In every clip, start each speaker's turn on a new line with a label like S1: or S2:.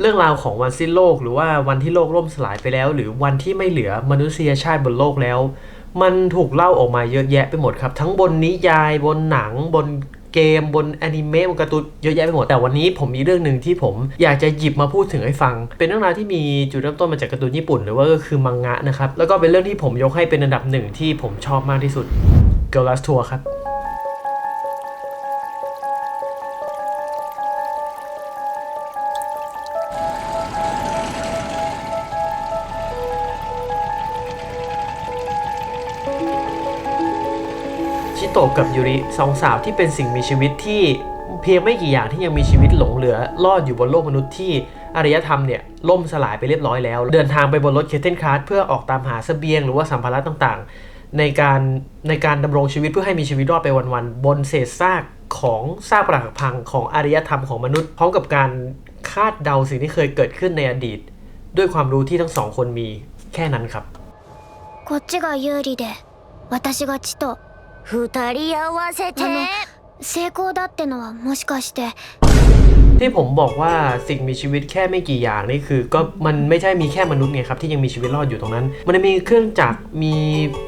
S1: เรื่องราวของวันสิ้นโลก หรือว่าวันที่โลกล่มสลายไปแล้ว หรือวันที่ไม่เหลือมนุษยชาติบนโลกแล้ว มันถูกเล่าออกมาเยอะแยะไปหมดครับ ทั้งบนนิยายบนหนังบนเกมบนแอนิเมะบนการ์ตูนเยอะแยะไปหมดแต่วันนี้ผมมีเรื่องหนึ่งที่ผมอยากจะหยิบมาพูดถึงให้ฟัง เป็นเรื่องราวที่มีจุดเริ่มต้นมาจากการ์ตูนญี่ปุ่น หรือว่าก็คือมังงะนะครับแล้วก็เป็นเรื่องที่ผมยกให้เป็นอันดับหนึ่งที่ผมชอบมากที่สุด Girl Last Tour ครับ โตะกับยูริสองสาวที่เป็นสิ่งมีชีวิตที่เพียงไม่กี่อย่างที่ยังมีชีวิตหลงเหลือรอดอยู่บนโลกมนุษย์ที่อารยธรรมเนี่ยล่มสลายไปเรียบร้อยแล้ว เดินทางไปบนรถเคเทนคาร์ดเพื่อออกตามหาเสบียงหรือว่าสัมภาระต่างๆ ในการในการดำรงชีวิตเพื่อให้มีชีวิตรอดไปวันๆบนเศษซากของซากปรักหักพังของอารยธรรมของมนุษย์พร้อมกับการคาดเดาสิ่งที่เคยเกิดขึ้นในอดีต ด้วยความรู้ที่ทั้งสองคนมีแค่นั้นครับ
S2: こっちが有利で私がチと
S3: 二人合わせて
S2: あの成功だってのはもしかして
S1: ที่ผมบอกว่าสิ่งมีชีวิตแค่ไม่กี่อย่างนี่คือ ก็มันไม่ใช่มีแค่มนุษย์ไงครับที่ยังมีชีวิตรอดอยู่ตรงนั้น มันจะมีเครื่องจักรมี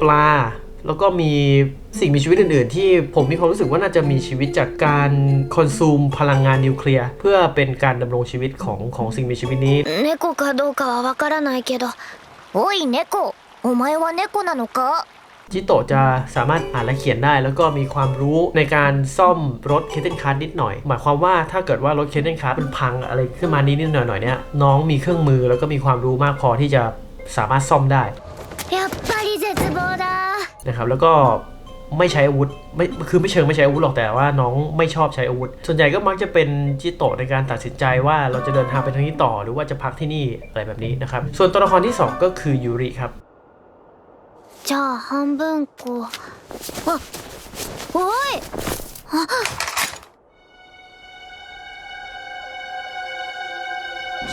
S1: ปลา แล้วก็มีสิ่งมีชีวิตอื่น ๆ ที่ผมมีความรู้สึกว่าน่าจะมีชีวิตจากการคอนซูมพลังงานนิวเคลียร์เพื่อเป็นการดำรงชีวิตของของสิ่งมีชีวิตนี้
S2: 猫かどうかはわからないけど
S3: おい猫お前は猫なのか
S1: จิโตจะสามารถอ่านและเขียนได้ แล้วก็มีความรู้ในการซ่อมรถเคทเทนคาร์นิดหน่อย หมายความว่าถ้าเกิดว่ารถเคทเทนคาร์มันพังอะไรขึ้นมานิดนิดหน่อยๆเนี่ยน้องมีเครื่องมือแล้วก็มีความรู้มากพอที่จะสามารถซ่อมได้นะครับแล้วก็ไม่ใช้อาวุธไม่คือไม่เชิงไม่ใช้อาวุธหรอกแต่ว่าน้องไม่ชอบใช้อาวุธ ส่วนใหญ่ก็มักจะเป็นจิโตในการตัดสินใจว่าเราจะเดินทางไปทางนี้ต่อ หรือว่าจะพักที่นี่อะไรแบบนี้นะครับส่วนตัวละครที่ 2 ก็คือยูริครับ
S2: じゃあ半分こうあおい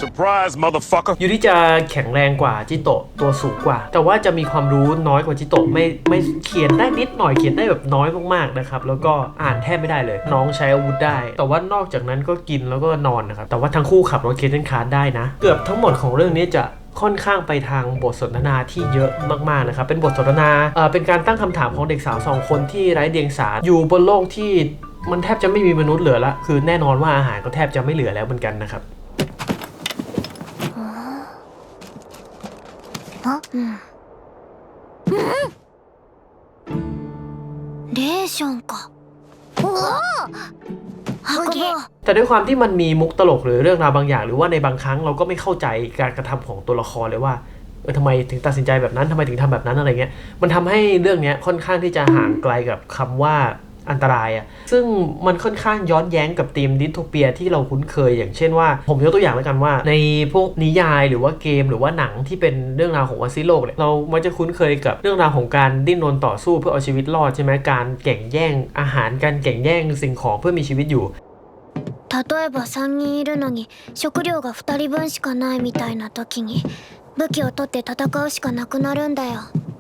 S4: Surprise, motherfucker.
S1: ยูริจะแข็งแรงกว่าจิโตะตัวสูงกว่า แต่ว่าจะมีความรู้น้อยกว่าจิโตะไม่ไม่เขียนได้นิดหน่อยเขียนได้แบบน้อยมากๆนะครับแล้วก็อ่านแทบไม่ได้เลย น้องใช้อาวุธได้ แต่ว่านอกจากนั้นก็กินแล้วก็นอนนะครับแต่ว่าทั้งคู่ขับรถเคเทนคาร์ดได้นะ เกือบทั้งหมดของเรื่องนี้จะ ค่อนข้างไปทางบทสนทนาที่เยอะมากๆนะครับเป็นบทสนทนาเอ่อเป็นการตั้งคำถามของเด็กสาวสองคนที่ไร้เดียงสาอยู่บนโลกที่มันแทบจะไม่มีมนุษย์เหลือละคือแน่นอนว่าอาหารก็แทบจะไม่เหลือแล้วเหมือนกันนะครับ
S2: レーションか
S3: おお
S1: แต่ด้วยความที่มันมีมุกตลกหรือเรื่องราวบางอย่าง หรือว่าในบางครั้งเราก็ไม่เข้าใจการกระทำของตัวละครเลยว่าเออทำไมถึงตัดสินใจแบบนั้นทำไมถึงทำแบบนั้นอะไรเงี้ยมันทำให้เรื่องเนี้ยค่อนข้างที่จะห่างไกลกับคำว่า อันตรายอะ่ะซึ่งมันค่อนข้างย้อนแย้งกับธีมดิสโทเปียที่เราคุ้นเคย อย่างเช่นว่าผมยกตัวอย่างแล้วกันว่า ในพวกนิยายหรือว่าเกมหรือว่าหนังที่เป็นเรื่องราวของวันซิโลกเนี่ยเรามักจะคุ้นเคยกับเรื่องราวของการดิ้นรนต่อสู้เพื่อเอาชีวิตรอดใช่ไหมการแข่งแย่งอาหารการแข่งแย่งสิ่งของเพื่อมีชีวิตอยู่
S2: 例えば3人いるのに食料が2人分しかないみたいな時に武器を取って戦うしかなくなるんだよ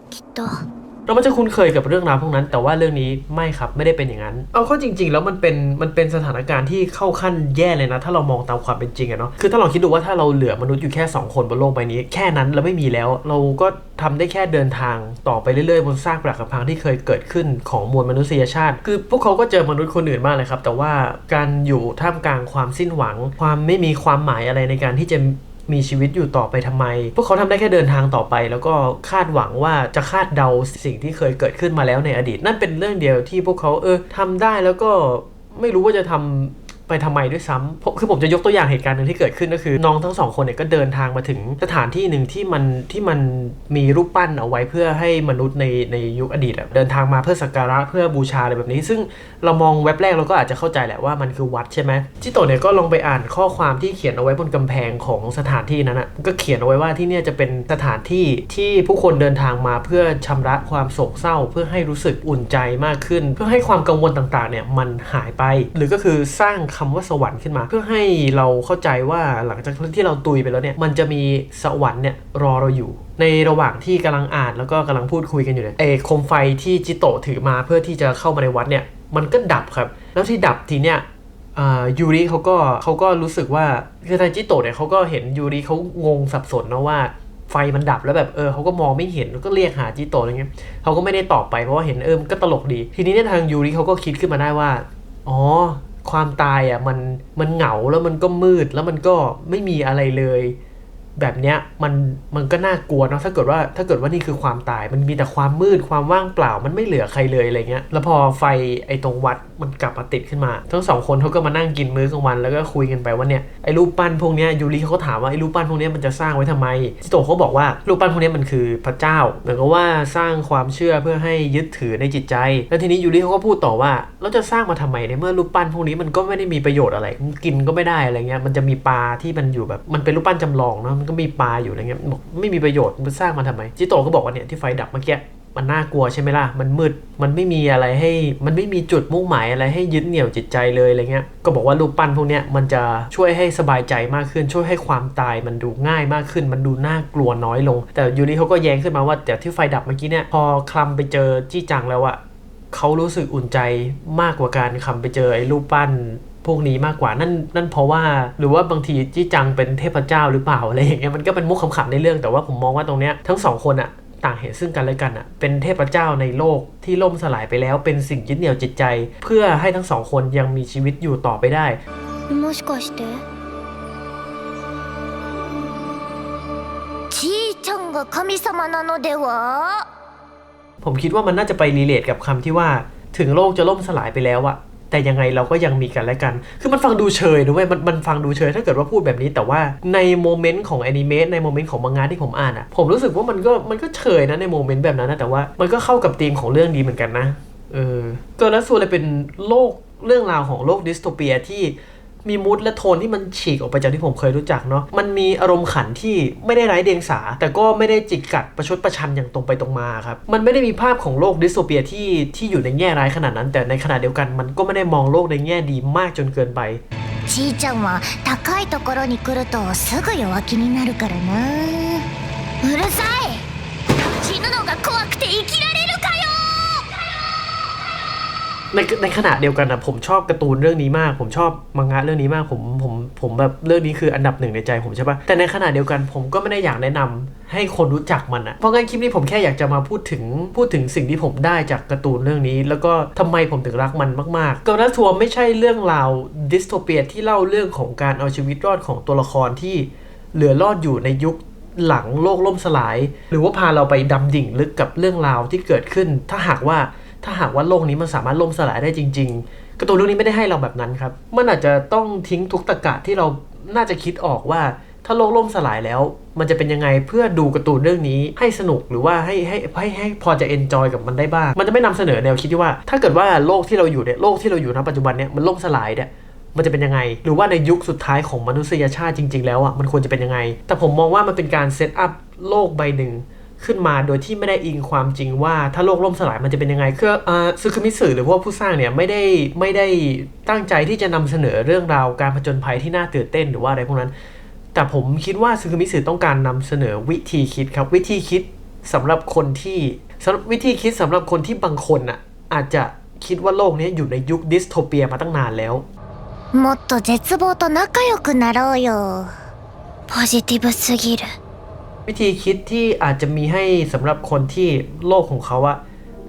S2: きっと
S1: เรามันจะคุ้นเคยกับเรื่องราวพวกนั้น แต่ว่าเรื่องนี้ไม่ครับไม่ได้เป็นอย่างนั้น เอาเข้าจริง ๆ แล้วมันเป็นมันเป็นสถานการณ์ที่เข้าขั้นแย่เลยนะ ถ้าเรามองตามความเป็นจริงอะเนาะคือถ้าเราคิดดูว่าถ้าเราเหลือมนุษย์อยู่แค่ 2 คนบนโลกใบนี้ แค่นั้นแล้วไม่มีแล้ว เราก็ทำได้แค่เดินทางต่อไปเรื่อยๆบนซากปรักหักพังที่เคยเกิดขึ้นของมวลมนุษยชาติ คือพวกเขาก็เจอมนุษย์คนอื่นมากเลยครับแต่ว่าการอยู่ท่ามกลางความสิ้นหวัง ความไม่มีความหมายอะไรในการที่จะ มีชีวิตอยู่ต่อไปทำไม พวกเขาทำได้แค่เดินทางต่อไป แล้วก็คาดหวังว่าจะคาดเดาสิ่งที่เคยเกิดขึ้นมาแล้วในอดีต นั่นเป็นเรื่องเดียวที่พวกเขาเออทำได้แล้วก็ไม่รู้ว่าจะทำ ไปทำไมด้วยซ้ำเพราะคือผมจะยกตัวอย่างเหตุการณ์หนึ่งที่เกิดขึ้นก็คือ น้องทั้งสองคนเนี่ยก็เดินทางมาถึงสถานที่หนึ่งที่มันที่มันมีรูปปั้นเอาไว้เพื่อให้มนุษย์ในในยุคอดีตเดินทางมาเพื่อสักการะเพื่อบูชาอะไรแบบนี้ ซึ่งเรามองเว็บแรกเราก็อาจจะเข้าใจแหละว่ามันคือวัดใช่ไหมจิโตเนี่ยก็ลองไปอ่านข้อความที่เขียนเอาไว้บนกำแพงของสถานที่นั้นอะก็เขียนเอาไว้ว่าที่เนี่ยจะเป็นสถานที่ที่ผู้คนเดินทางมาเพื่อชำระความโศกเศร้า เพื่อให้รู้สึกอุ่นใจมากขึ้น เพื่อให้ความกังวลต่างๆเนี่ยมันหายไป หรือก็คือสร้างคำว่าสวรรค์ขึ้นมา เพื่อให้เราเข้าใจว่าหลังจากที่เราตุยไปแล้วเนี่ยมันจะมีสวรรค์เนี่ยรอเราอยู่ ในระหว่างที่กำลังอ่านแล้วก็กำลังพูดคุยกันอยู่เนี่ยเออโคมไฟที่จิโตะถือมาเพื่อที่จะเข้ามาในวัดเนี่ยมันก็ดับครับ แล้วที่ดับทีเนี่ยอ่ายูริเขาก็เขาก็รู้สึกว่าคือทางจิโตะเนี่ยเขาก็เห็นยูริเขางงสับสนนะว่าไฟมันดับแล้วแบบเออเขาก็มองไม่เห็นแล้วก็เรียกหาจิโตะอะไรเงี้ยเขาก็ไม่ได้ตอบไปเพราะว่าเห็นเออมันก็ตลกดี ทีนี้เนี่ยทางยูริเขาก็คิดขึ้นมาได้ว่า อ๋อ ความตายอะมันมันเหงาแล้วมันก็มืดแล้วมันก็ไม่มีอะไรเลย แบบเนี้ยมันมันก็น่ากลัวเนาะถ้าเกิดว่าถ้าเกิดว่านี่คือความตายมันมีแต่ความมืดความว่างเปล่ามันไม่เหลือใครเลยอะไรเงี้ยแล้วพอไฟไอ้ตรงวัดมันกลับมาติดขึ้นมา ทั้งสองคนเขาก็มานั่งกินมื้อกลางวันแล้วก็คุยกันไปว่าเนี่ยไอ้รูปปั้นพวกเนี้ยยูริเขาก็ถามว่าไอ้รูปปั้นพวกเนี้ยมันจะสร้างไว้ทำไมจิโตเขาบอกว่ารูปปั้นพวกเนี้ยมันคือพระเจ้าเหมือนกับว่าสร้างความเชื่อเพื่อให้ยึดถือในจิตใจ แล้วทีนี้ยูริเขาก็พูดต่อว่าเราจะสร้างมาทำไมในเมื่อรูปปั้นพวกนี้มันก็ไม่ได้มีประโยชน์อะไรกินก็ไม่ได้อะไรเงี้ยมันจะมีปลาที่มันอยู่แบบมันเป็นรูปปั้นจำลองเนาะก็มีปลาอยู่อะไรเงี้ยบอกไม่มีประโยชน์มันสร้างมาทำไมจิโตก็บอกว่าเนี่ยที่ไฟดับเมื่อกี้มันน่ากลัวใช่ไหมล่ะ มันมืด มันไม่มีอะไรให้ มันไม่มีจุดมุ่งหมายอะไรให้ยึดเหนี่ยวจิตใจเลยอะไรเงี้ย ก็บอกว่ารูปปั้นพวกเนี้ยมันจะช่วยให้สบายใจมากขึ้น ช่วยให้ความตายมันดูง่ายมากขึ้น มันดูน่ากลัวน้อยลง แต่ยูริเขาก็แย้งขึ้นมาว่าแต่ที่ไฟดับเมื่อกี้เนี่ย พอคลำไปเจอจี้จังแล้วอะเขารู้สึกอุ่นใจมากกว่าการคลำไปเจอไอ้รูปปั้น พวกนี้มากกว่านั่นนั่นเพราะว่าหรือว่าบางทีจี้จังเป็นเทพเจ้าหรือเปล่าอะไรอย่างเงี้ยมันก็เป็นมุกขำๆในเรื่องแต่ว่าผมมองว่าตรงเนี้ยทั้งสองคนอะต่างเห็นซึ่งกันและกันอะเป็นเทพเจ้าในโลกที่ล่มสลายไปแล้ว เป็นสิ่งยึดเหนี่ยวจิตใจ เพื่อให้ทั้งสองคนยังมีชีวิตอยู่ต่อไปได้
S2: もしかして
S3: じいちゃんが神様なのでは
S1: ผมคิดว่ามันน่าจะไปรีเลทกับคำที่ว่าถึงโลกจะล่มสลายไปแล้วอะ แต่ยังไงเราก็ยังมีกันและกัน คือมันฟังดูเฉยนะเว้ยมันมันฟังดูเฉยถ้าเกิดว่าพูดแบบนี้ แต่ว่าในโมเมนต์ของแอนิเมะในโมเมนต์ของมังงะที่ผมอ่านอะผมรู้สึกว่ามันก็มันก็เฉยนะในโมเมนต์แบบนั้นนะแต่ว่ามันก็เข้ากับธีมของเรื่องดีเหมือนกันนะ เออเกิร์ลและซัวเลยเป็นโลกเรื่องราวของโลกดิสโทเปียที่ มีมูดและโทนที่มันฉีกออกไปจากที่ผมเคยรู้จักเนาะ มันมีอารมณ์ขันที่ไม่ได้ไร้เดียงสา แต่ก็ไม่ได้จิกกัดประชดประชันอย่างตรงไปตรงมาครับ มันไม่ได้มีภาพของโลกดิสโทเปียที่ที่อยู่ในแง่ร้ายขนาดนั้น แต่ในขณะเดียวกัน มันก็ไม่ได้มองโลกในแง่ดีมากจนเกินไป
S3: じいちゃんは高いところに来るとすぐ弱気になるからなうるさい
S1: ในในขณะเดียวกันนะผมชอบการ์ตูนเรื่องนี้มาก ผมชอบมังงะเรื่องนี้มากผมผมผมแบบเรื่องนี้คืออันดับหนึ่งในใจผมใช่ปะแต่ในขณะเดียวกันผมก็ไม่ได้อยากแนะนำให้คนรู้จักมันอะเพราะงั้นคลิปนี้ผมแค่อยากจะมาพูดถึงพูดถึงสิ่งที่ผมได้จากการ์ตูนเรื่องนี้ แล้วก็ทำไมผมถึงรักมันมากๆกาลัสทัวร์ไม่ใช่เรื่องราวดิสโทเปียที่เล่าเรื่องของการเอาชีวิตรอดของตัวละครที่เหลือรอดอยู่ในยุคหลังโลกล่มสลาย หรือว่าพาเราไปดำดิ่งลึกกับเรื่องราวที่เกิดขึ้น ถ้าหากว่า ถ้าหากว่าโลกนี้มันสามารถล่มสลายได้จริง ๆ กร์ตูนเรื่องนี้ไม่ได้ให้เราแบบนั้นครับ มันอาจจะต้องทิ้งทุกตะกะที่เราน่าจะคิดออกว่า ถ้าโลกล่มสลายแล้ว มันจะเป็นยังไงเพื่อดูการ์ตูนเรื่องนี้ให้สนุกหรือว่าให้ให้ให้ให้พอจะเอนจอยกับมันได้บ้าง มันจะไม่นำเสนอแนวคิดที่ว่า ถ้าเกิดว่าโลกที่เราอยู่เนี่ยโลกที่เราอยู่ณปัจจุบันเนี่ยมันล่มสลายเนี่ยมันจะเป็นยังไง หรือว่าในยุคสุดท้ายของมนุษยชาติจริง ๆ แล้วอะมันควรจะเป็นยังไง แต่ผมมองว่ามันเป็นการเซตอัพโลกใบหนึ่ง ขึ้นมาโดยที่ไม่ได้อิงความจริงว่าถ้าโลกล่มสลายมันจะเป็นยังไงคือซูคุมิสึหรือว่าผู้สร้างเนี่ยไม่ได้ไม่ได้ตั้งใจที่จะนำเสนอเรื่องราวการผจญภัยที่น่าตื่นเต้นหรือว่าอะไรพวกนั้น แต่ผมคิดว่าซูคุมิสึต้องการนำเสนอวิธีคิดครับวิธีคิดสำหรับคนที่สำหรับวิธีคิดสำหรับคนที่บางคนน่ะอาจจะคิดว่าโลกนี้อยู่ในยุคดิสโทเปียมาตั้งนานแล้ว
S3: もっと絶望と仲良くなろうよ
S2: ポジティブすぎる
S1: วิธีคิดที่อาจจะมีให้สำหรับคนที่โลกของเขาอะ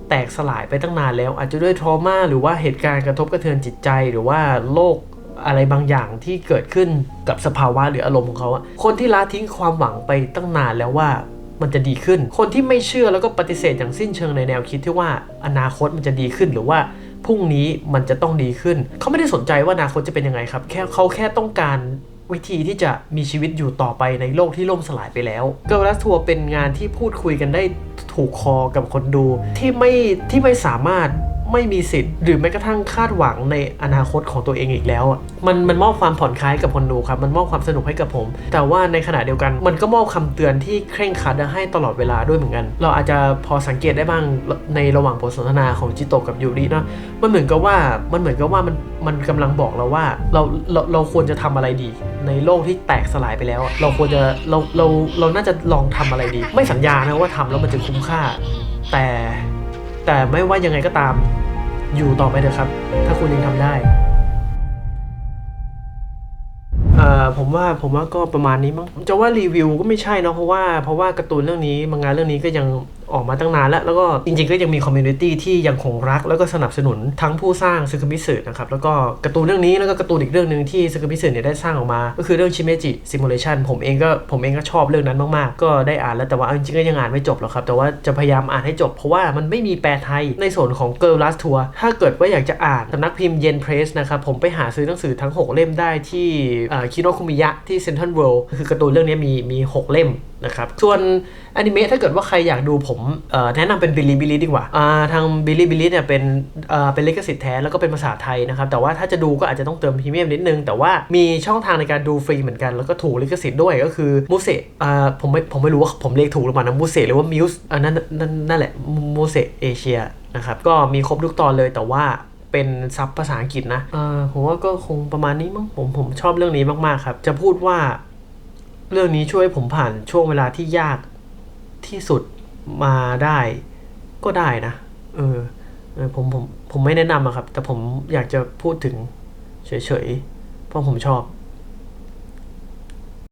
S1: แตกสลายไปตั้งนานแล้ว อาจจะด้วยทรมาหรือว่าเหตุการณ์กระทบกระเทือนจิตใจ หรือว่าโลกอะไรบางอย่างที่เกิดขึ้นกับสภาวะหรืออารมณ์ของเขาอะคนที่ละทิ้งความหวังไปตั้งนานแล้วว่ามันจะดีขึ้น คนที่ไม่เชื่อแล้วก็ปฏิเสธอย่างสิ้นเชิงในแนวคิดที่ว่าอนาคตมันจะดีขึ้นหรือว่าพรุ่งนี้มันจะต้องดีขึ้น เขาไม่ได้สนใจว่าอนาคตจะเป็นยังไงครับ แค่เขาแค่ต้องการ วิธีที่จะมีชีวิตอยู่ต่อไปในโลกที่ล่มสลายไปแล้วเกิร์ลทัวร์เป็นงานที่พูดคุยกันได้ ถูกคอกับคนดูที่ไม่ที่ไม่สามารถไม่มีสิทธิ์ หรือแม้กระทั่งคาดหวังในอนาคตของตัวเองอีกแล้วอะมันมันมอบความผ่อนคลายกับคนดูครับ มันมอบความสนุกให้กับผม แต่ว่าในขณะเดียวกัน มันก็มอบคำเตือนที่เคร่งครัดให้ตลอดเวลาด้วยเหมือนกัน เราอาจจะพอสังเกตได้บ้างในระหว่างบทสนทนาของจิโตกับยูริเนาะมันเหมือนกับว่ามันเหมือนกับว่ามันมันกำลังบอกเราว่าเราเราเราควรจะทำอะไรดี ในโลกที่แตกสลายไปแล้ว เราควรจะเราเราเราน่าจะลองทำอะไรดี ไม่สัญญานะว่าทำแล้วมันจะคุ้มค่า แต่แต่ไม่ว่ายังไงก็ตาม อยู่ต่อไปเถอะครับ ถ้าคุณยังทำได้อ่าผมว่าผมว่าก็ประมาณนี้มั้งจะว่ารีวิวก็ไม่ใช่เนาะเพราะว่าเพราะว่าการ์ตูนเรื่องนี้มังงะเรื่องนี้ก็ยัง ออกมาตั้งนานแล้ว แล้วก็จริงๆก็ยังมีคอมมูนิตี้ที่ยังคงรัก แล้วก็สนับสนุนทั้งผู้สร้างซึคุมิสึนะครับแล้วก็การ์ตูนเรื่องนี้แล้วก็การ์ตูนอีกเรื่องหนึ่งที่ซึคุมิสึเนี่ยได้สร้างออกมา ก็คือเรื่องชิเมจิซิมูเลชันผมเองก็ผมเองก็ชอบเรื่องนั้นมากๆ ก็ได้อ่านแล้วแต่ว่าจริงๆก็ยังอ่านไม่จบหรอกครับ แต่ว่าจะพยายามอ่านให้จบเพราะว่ามันไม่มีแปลไทยในส่วนของ Girl Last Tour ถ้าเกิดว่าอยากจะอ่านสำนักพิมพ์เย็นเพรสนะครับผมไปหาซื้อหนังสือทั้ง 6 เล่มได้ที่คิโนคุมิยะที่เซ็นทรัลเวิลด์คือการ์ตูนเรื่องนี้มีมี 6 เล่มนะครับส่วนอนิเมะถ้าเกิดว่าใครอยากดูผมแนะนำเป็นบิลลี่บิลลี่ดีกว่าทางบิลลี่บิลลี่เนี่ยเป็นเป็นลิขสิทธิ์แท้แล้วก็เป็นภาษาไทยนะครับแต่ว่าถ้าจะดูก็อาจจะต้องเติมพรีเมียมนิดนึง แต่ว่ามีช่องทางในการดูฟรีเหมือนกัน แล้วก็ถูกลิขสิทธิ์ด้วยก็คือมูเซ่ผมไม่ผมไม่รู้ว่าผมเรียกถูกหรือเปล่านะมูเซหรือว่ามิวส์นั่นนั่นนั่นแหละมูเซเอเชียนะครับก็มีครบทุกตอนเลยแต่ว่าเป็นซับภาษาอังกฤษนะผมว่าก็คงประมาณนี้มั้งผมผมชอบเรื่องนี้มากๆครับจะพูดว่า เรื่องนี้ช่วยผมผ่านช่วงเวลาที่ยากที่สุดมาได้ก็ได้นะ เออผมผมผมไม่แนะนำอะครับ แต่ผมอยากจะพูดถึงเฉยๆ เพราะผมชอบ